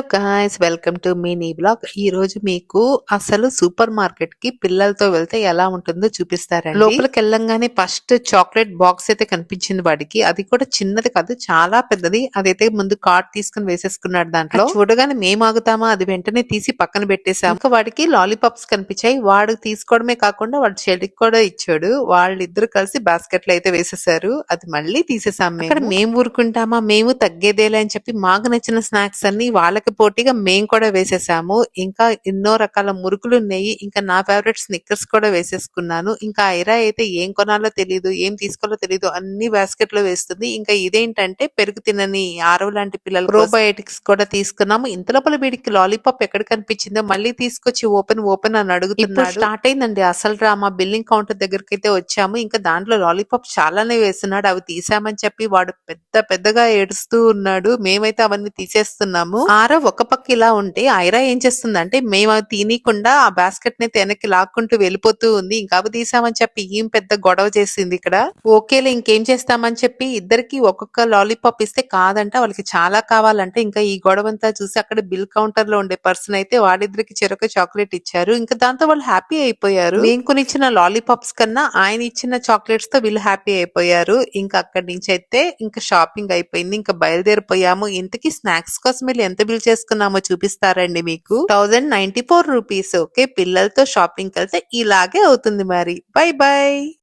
Hello guys welcome to mini blog ఈ రోజు మీకు అసలు సూపర్ మార్కెట్కి పిల్లలతో వెళ్తే ఎలా ఉంటుందో చూపిస్తారండి. లోపలికి వెళ్ళంగానే ఫస్ట్ చాక్లెట్ బాక్స్ అయితే కనిపించింది వాడికి. అది కూడా చిన్నది కాదు చాలా పెద్దది. అదైతే ముందు కార్డ్ తీసుకుని వేసేసుకున్నాడు దాంట్లో. చూడగానే మేము ఆగుతామా? అది వెంటనే తీసి పక్కన పెట్టేసాం ఇంకా వాడికి లాలీపాప్స్ కనిపించాయి. వాడు తీసుకోవడమే కాకుండా వాడు చెల్లికి కూడా ఇచ్చాడు. వాళ్ళిద్దరు కలిసి బాస్కెట్లో అయితే వేసేసారు. అది మళ్ళీ తీసేసాం మేము. ఊరుకుంటామా? మేము తగ్గేదేలే అని చెప్పి మాకు నచ్చిన స్నాక్స్ అన్ని వాళ్ళకి పోటీగా మేము కూడా వేసేసాము. ఇంకా ఎన్నో రకాల మురుకులు నెయ్యి ఇంకా నా ఫేవరెట్ స్నిక్కర్స్ కూడా వేసేసుకున్నాను. ఇంకా ఐరా అయితే ఏం కొనాలో తెలియదు ఏం తీసుకోవాలో తెలియదు అన్ని బాస్కెట్లో వేస్తుంది. ఇంకా ఇదేంటంటే పెరుగు తినని ఆరవ లాంటి పిల్లలు ప్రోబయోటిక్స్ కూడా తీసుకున్నాము. ఇంత లోపల వీడికి లాలీపాప్ ఎక్కడ కనిపించిందో మళ్ళీ తీసుకొచ్చి ఓపెన్ ఓపెన్ అని అడుగుతున్నాడు. స్టార్ట్ అయిందండి. అసలు డ్రామా బిల్లింగ్ కౌంటర్ దగ్గరికి అయితే వచ్చాము. ఇంకా దాంట్లో లాలీపాప్ చాలానే వేస్తున్నాడు. అవి తీసామని చెప్పి వాడు పెద్ద పెద్దగా ఏడుస్తూ ఉన్నాడు. మేమైతే అవన్నీ తీసేస్తున్నాము. ఆరో ఒక పక్క ఇలా ఉంటే ఐరా ఏం చేస్తుందంటే మేము అవి తినకుండా ఆ బాస్కెట్ని వెనక్కి లాక్కుంటూ వెళ్ళిపోతూ ఉంది. ఇంకా అవి తీసామని చెప్పి ఏం పెద్ద గొడవ చేసింది ఇక్కడ. ఓకేలే ఇంకేం చేస్తామని చెప్పి ఇద్దరికి ఒక్కొక్క లాలీపాప్ ఇస్తే కాదంట. వాళ్ళకి చాలా కావాలంటే. ఇంకా ఈ గొడవ అంతా చూసి అక్కడ బిల్ కౌంటర్లో ఉండే పర్సన్ అయితే వాళ్ళిద్దరికి చెరొక చాక్లెట్ ఇచ్చారు. ఇంకా దాంతో వాళ్ళు హ్యాపీ అయిపోయారు. మేము కొనిచ్చిన లాలీపాప్స్ కన్నా ఆయన ఇచ్చిన చాక్లెట్స్తో వీళ్ళు హ్యాపీ అయిపోయారు. ఇంకా అక్కడి నుంచి అయితే ఇంకా షాపింగ్ అయిపోయింది. ఇంకా బయలుదేరిపోయాము. ఇంతకీ స్నాక్స్ కోసం వీళ్ళు ఎంత బిల్ చేసుకున్నామో చూపిస్తారండి మీకు. Thousand ninety four rupees. Okay పిల్లలతో షాపింగ్ వెళ్తే ఇలాగే అవుతుంది మరి. Bye bye.